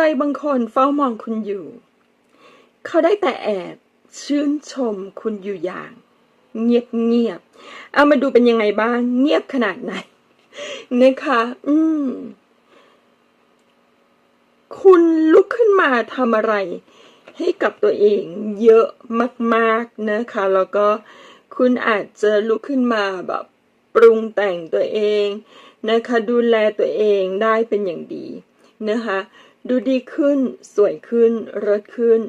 รบางคนเฝ้ามองคุณอยู่ เขาได้แต่แอบชื่นชมคุณอยู่อย่าง เงียบเงียบๆเอามาดูเป็นยังไงบ้าง เงียบขนาดไหนนะคะ อืม คุณลุกขึ้นมาทำอะไร ให้กับตัวเองเยอะมากๆนะคะ แล้วก็คุณอาจจะลุกขึ้นมาแบบปรุงแต่งตัวเองนะคะ ดูแลตัวเองได้เป็นอย่างดีนะคะ ดูดีขึ้น สวยขึ้นเลิศขึ้น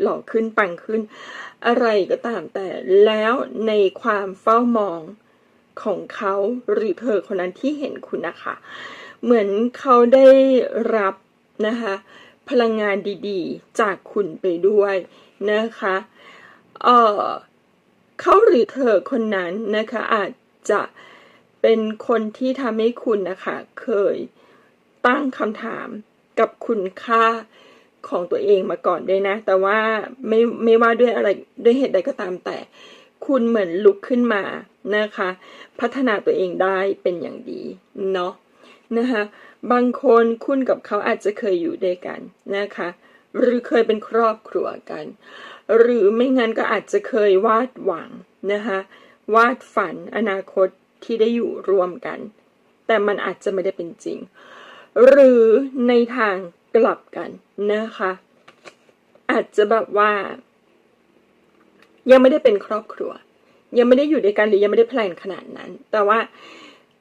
หล่อขึ้นปังขึ้น อะไรก็ตามแต่ แล้วในความเฝ้ามองของเขาหรือเธอคนนั้นที่เห็นคุณนะคะ เหมือนเขาได้รับนะคะ พลังงานดีๆ จากคุณไปด้วยนะคะเออเขาหรือเธอคนนั้นนะคะ อาจจะเป็นคนที่ทำให้คุณนะคะ เคยตั้งคำถาม กับคุณค่าของตัวเองมาก่อนด้วยนะ แต่ว่าไม่ไม่ว่าด้วยอะไรด้วยเหตุใดก็ตามแต่ คุณเหมือนลุกขึ้นมานะคะ พัฒนาตัวเองได้เป็นอย่างดีเนาะนะคะบางคนคุณกับเขาอาจจะเคยอยู่ด้วยกันนะคะ หรือเคยเป็นครอบครัวกัน หรือไม่งั้นก็อาจจะเคยวาดหวังนะคะวาดฝันอนาคตที่ได้อยู่รวมกัน แต่มันอาจจะไม่ได้เป็นจริง หรือในทางกลับกันนะคะ อาจจะแบบว่า ยังไม่ได้เป็นครอบครัว ยังไม่ได้อยู่ด้วยกันหรือยังไม่ได้แพลนขนาดนั้น แต่ว่า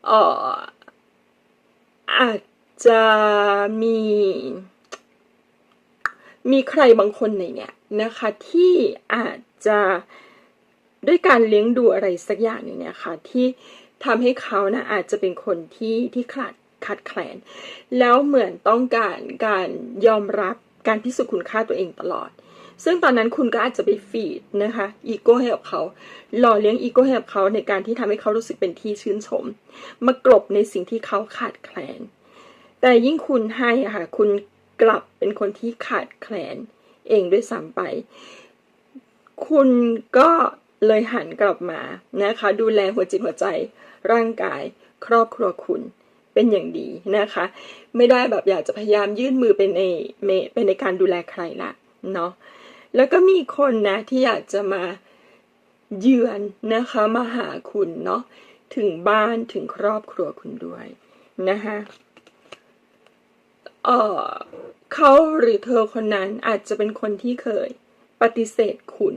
เอออาจจะมี มีใครบางคนในเนี่ยนะคะ ที่อาจจะด้วยการเลี้ยงดูอะไรสักอย่างหนึ่งเนี่ยค่ะที่ทำให้เขานะอาจจะเป็นคนที่ที่ขาด ขาดแคลน แล้วเหมือนต้องการการยอมรับการพิสูจน์คุณค่าตัวเองตลอด ซึ่งตอนนั้นคุณก็อาจจะไปฟีดนะคะอีโก้ให้กับเขาหล่อเลี้ยงอีโก้ให้กับเขาในการที่ทำให้เขารู้สึกเป็นที่ชื่นชม มากลบในสิ่งที่เขาขาดแคลน แต่ยิ่งคุณให้อะค่ะคุณกลับเป็นคนที่ขาดแคลนเองด้วยซ้ำไป คุณก็เลยหันกลับมานะคะ ดูแลหัวจิตหัวใจ ร่างกาย ครอบครัวคุณ เป็นอย่างดีนะคะ ไม่ได้แบบอยากจะพยายามยื่นมือไปในไปในการดูแลใครละเนาะแล้วก็มีคนนะที่อยากจะมาเยือนนะคะมาหาคุณเนาะถึงบ้านถึงครอบครัวคุณด้วยนะคะเออเขาหรือเธอคนนั้นอาจจะเป็นคนที่เคยปฏิเสธคุณ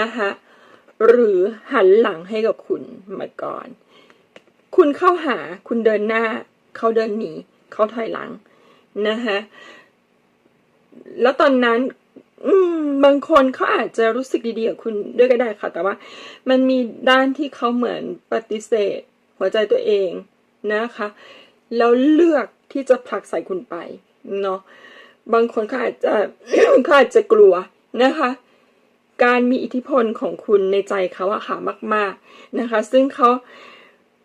นะคะหรือหันหลังให้กับคุณมาก่อน คุณเข้าหาคุณเดินหน้า เขาเดินหนีเขาถอยหลังนะคะแล้วตอนนั้น อืม บางคนเขาอาจจะรู้สึกดีๆกับคุณด้วยก็ได้ค่ะ แต่ว่า มันมีด้านที่เขาเหมือนปฏิเสธ หัวใจตัวเองนะคะ แล้วเลือกที่จะผลักใส่คุณไปเนาะบางคนเขาอาจจะเขาอาจจะกลัวนะคะ การมีอิทธิพลของคุณในใจเขาอะค่ะมาก ๆนะคะ ซึ่งเขา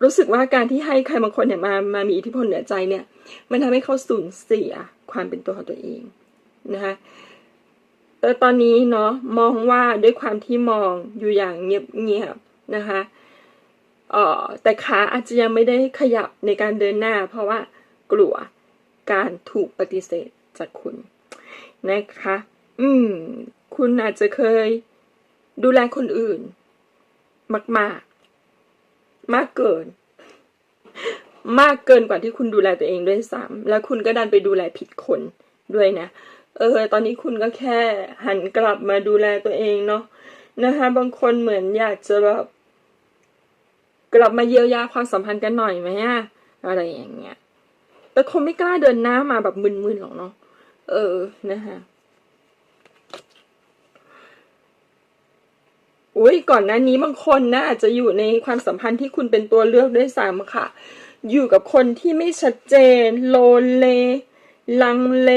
รู้สึกว่าการที่ให้ใครบางคนเนี่ยมามามีอิทธิพลเหนือใจเนี่ย มันทำให้เขาสูญเสียความเป็นตัวของตัวเองนะคะแต่ตอนนี้เนาะมองว่าด้วยความที่มองอยู่อย่างเงียบๆนะคะเอ่อแต่ขาอาจจะยังไม่ได้ขยับในการเดินหน้า เพราะว่ากลัวการถูกปฏิเสธจากคุณนะคะ อืม คุณอาจจะเคยดูแลคนอื่น มาก ๆ มากเกิน มากเกินกว่าที่คุณดูแลตัวเองด้วยซ้ำแล้วคุณก็ดันไปดูแลผิดคนด้วยนะ เออ ตอนนี้คุณก็แค่หันกลับมาดูแลตัวเองเนาะนะคะบางคนเหมือนอยากจะแบบกลับมาเยียวยาความสัมพันธ์กันหน่อยไหมอะอะไรอย่างเงี้ยแต่คงไม่กล้าเดินหน้ามาแบบมึนๆหรอกเนาะเออนะคะ อุ้ยก่อนหน้านี้บางคนนะอาจจะอยู่ในความสัมพันธ์ที่คุณเป็นตัวเลือกด้วยซ้ำค่ะ อยู่กับคนที่ไม่ชัดเจน โลเล ลังเล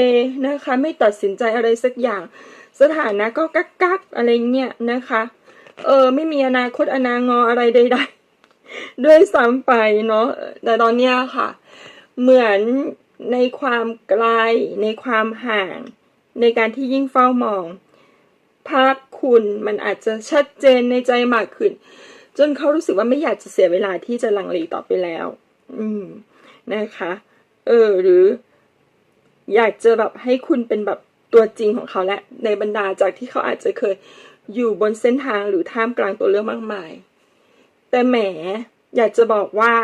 นะคะ ไม่ตัดสินใจอะไรสักอย่าง สถานะก็กักกักอะไรเงี้ยนะคะ เออ ไม่มีอนาคตอนางออะไรใดๆด้วยซ้ำไปเนาะแต่ตอนเนี้ยค่ะ เหมือนในความไกลในความห่าง ในการที่ยิ่งเฝ้ามอง ภาพคุณมันอาจจะชัดเจนในใจมากขึ้น จนเขารู้สึกว่าไม่อยากจะเสียเวลาที่จะลังเลต่อไปแล้ว อืมนะคะ เออ หรือ อยากจะแบบให้คุณเป็นแบบตัวจริงของเขาและ ในบรรดาจากที่เขาอาจจะเคยอยู่บนเส้นทางหรือท่ามกลางตัวเลือกมากมาย แต่แหม อยากจะบอกว่า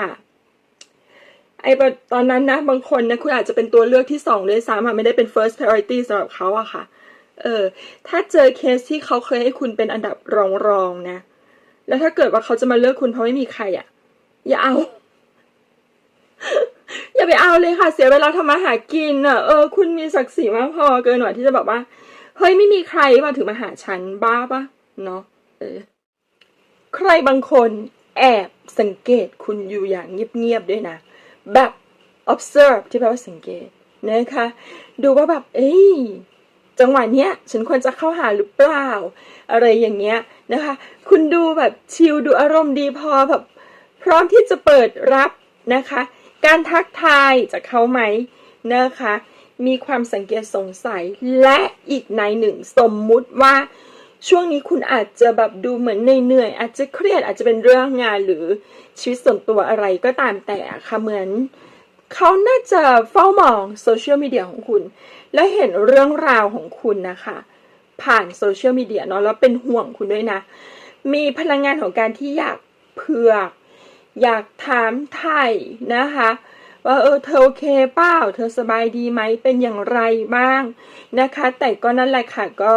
ไอ้ตอนนั้นนะ บางคนนะคุณอาจจะเป็นตัวเลือกที่สองเลยซ้ำอะไม่ได้เป็น first priority สำหรับเขาอะค่ะ เออ ถ้าเจอเคสที่เขาเคยให้คุณเป็นอันดับรองๆนะ แล้วถ้าเกิดว่าเขาจะมาเลือกคุณเพราะไม่มีใครอะอย่าเอา อย่าไปเอาเลยค่ะ เสียเวลาทำมาหากินอะ เออ คุณมีศักดิ์ศรีมากพอเกินกว่าที่จะแบบว่า เฮ้ยไม่มีใครมาถึงมาหาฉันบ้าปะเนาะ เออ ใครบางคนแอบสังเกตคุณอยู่อย่างเงียบๆด้วยนะ แบบ observe ที่แปลว่าสังเกตนะคะ ดูว่าแบบ เอ้ย จังหวะเนี้ยฉันควรจะเข้าหาหรือเปล่า อะไรอย่างเงี้ยนะคะ คุณดูแบบชิลดูอารมณ์ดีพอแบบพร้อมที่จะเปิดรับนะคะ การทักทายจากเขาไหมนะคะ มีความสังเกตสงสัยและอีกในหนึ่งสมมุติว่าช่วงนี้คุณอาจจะแบบดูเหมือนเหนื่อยๆอาจจะเครียดอาจจะเป็นเรื่องงานหรือชีวิตส่วนตัวอะไรก็ตามแต่ค่ะเหมือน เขาน่าจะเฝ้ามองโซเชียลมีเดียของคุณ และเห็นเรื่องราวของคุณนะคะ ผ่านโซเชียลมีเดียเนาะแล้วเป็นห่วงคุณด้วยนะ มีพลังงานของการที่อยากเผือก อยากถามไทยนะคะว่าเออเธอโอเคเปล่าเธอสบายดีไหมเป็นอย่างไรบ้างนะคะ แต่ก็นั่นแหละค่ะก็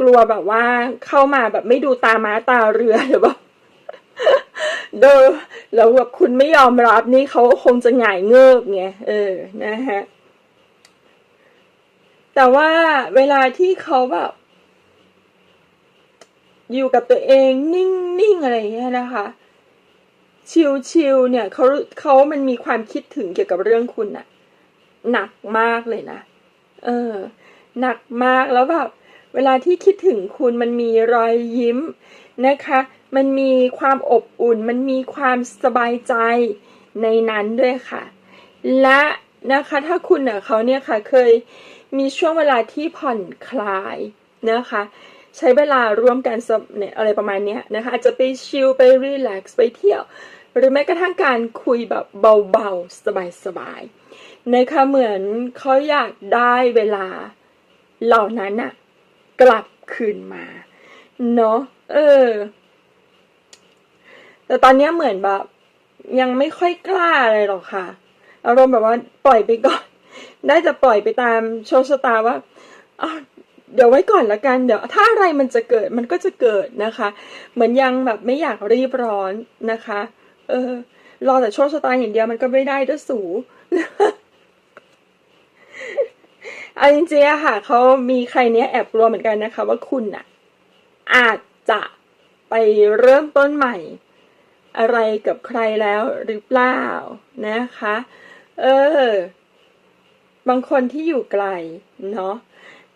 กลัวแบบว่าเข้ามาแบบไม่ดูตาม้าตาเรือหรือว่าเดอ แล้วแบบคุณไม่ยอมรับนี่เขาคงจะหงายเงิบไงเออนะฮะแต่ว่าเวลาที่เขาแบบอยู่กับตัวเองนิ่งๆอะไรอย่างเงี้ยนะคะ ชิลๆเนี่ยเขาเขามันมีความคิดถึงเกี่ยวกับเรื่องคุณอะหนักมากเลยนะ เออ หนักมากแล้วแบบเวลาที่คิดถึงคุณมันมีรอยยิ้มนะคะ มันมีความอบอุ่น มันมีความสบายใจในนั้นด้วยค่ะ และนะคะถ้าคุณเน่ยเขาเนี่ยค่ะเคยมีช่วงเวลาที่ผ่อนคลายนะคะ ใช้เวลาร่วมกันสักเนี่ยอะไรประมาณนี้นะคะ อาจจะไปชิลไปรีแลกซ์ไปเที่ยว หรือแม้กระทั่งการคุยแบบเบาๆ สบายๆนะคะเหมือนเขาอยากได้เวลาเหล่านั้นอะกลับคืนมา เนาะเออ แต่ตอนนี้เหมือนแบบ ยังไม่ค่อยกล้าเลยหรอกค่ะ อารมณ์แบบว่าปล่อยไปก่อน ได้จะปล่อยไปตามโชคชะตาว่าอ้าเดี๋ยวไว้ก่อนละกันเดี๋ยวถ้าอะไรมันจะเกิดมันก็จะเกิดนะคะ เหมือนยังแบบไม่อยากรีบร้อนนะคะ เออรอแต่โชคชะตาอย่างเดียวมันก็ไม่ได้ด้วยสูเอาจริงๆอะค่ะเขามีใครเนี้ยแอบกลัวเหมือนกันนะคะ ว่าคุณอะอาจจะไปเริ่มต้นใหม่ อะไรกับใครแล้วหรือเปล่านะคะ เออ บางคนที่อยู่ไกลเนาะ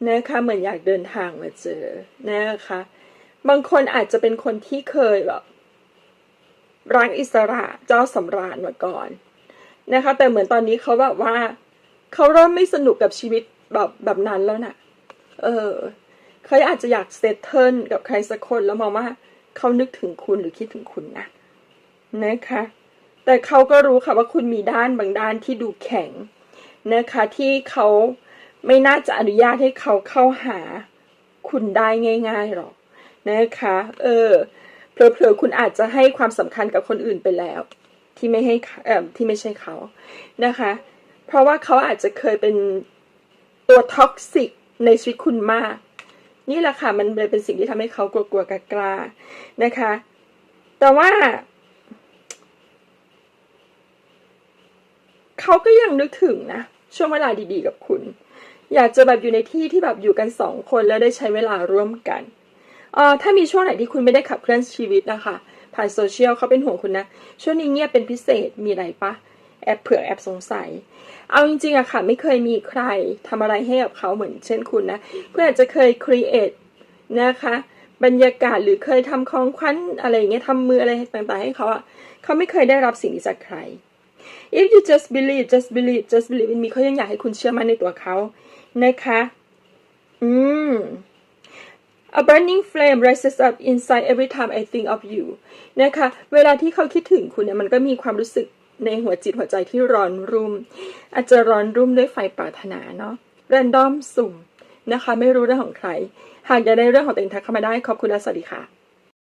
นะคะเหมือนอยากเดินทางมาเจอนะคะ บางคนอาจจะเป็นคนที่เคยแบบรักอิสระเจ้าสำราญมาก่อนนะคะ แต่เหมือนตอนนี้เขาแบบว่าเขาเริ่มไม่สนุกกับชีวิตแบบแบบนั้นแล้วนะ่ะ เออเขาอาจจะอยากเซตเทิลกับใครสักคนแล้วมองว่าเขานึกถึงคุณหรือคิดถึงคุณนะ นะคะ แต่เขาก็รู้ค่ะว่าคุณมีด้านบางด้านที่ดูแข็งนะคะที่เขาไม่น่าจะอนุญาตให้เขาเข้าหาคุณได้ง่าย ๆหรอกนะคะ เออเผลอๆคุณอาจจะให้ความสำคัญกับคนอื่นไปแล้ว ที่ไม่ให้เอ่อที่ไม่ใช่เขานะคะ เพราะว่าเขาอาจจะเคยเป็นตัวท็อกซิกในชีวิตคุณมาก นี่แหละค่ะมันเลยเป็นสิ่งที่ทำให้เขากลัวๆกล้าๆนะคะ แต่ว่า เขาก็ยังนึกถึงนะ ช่วงเวลาดีๆ กับคุณ อยากจะแบบอยู่ในที่ที่แบบอยู่กันสองคนแล้วได้ใช้เวลาร่วมกันเอ่อถ้ามีช่วงไหนที่คุณไม่ได้ขับเคลื่อนชีวิตนะคะ ผ่านโซเชียลเขาเป็นห่วงคุณนะ ช่วงนี้เงียบเป็นพิเศษมีอะไรปะแอบเผื่อแอบสงสัย เอาจริงๆอะค่ะ ไม่เคยมีใครทำอะไรให้กับเขาเหมือนเช่นคุณนะคุณอาจจะเคยครีเอทนะคะบรรยากาศหรือเคยทำของขวัญอะไรอย่างเงี้ยทำมืออะไรต่างๆให้เขาอะเขาไม่เคยได้รับสิ่งนี้จากใคร if you just believe just believe just believe in me เขายังอยากให้คุณเชื่อมั่นในตัวเขานะคะ อืม A burning flame rises up inside every time I think of you นะคะ เวลาที่เขาคิดถึงคุณเนี่ย มันก็มีความรู้สึกในหัวจิตหัวใจที่ร้อนรุ่ม อาจจะร้อนรุ่มด้วยไฟปรารถนาเนาะ แรนดอมสุ่มนะคะ ไม่รู้เรื่องของใคร หากอยากได้เรื่องของตัวเองทักเข้ามาได้ ขอบคุณและสวัสดีค่ะ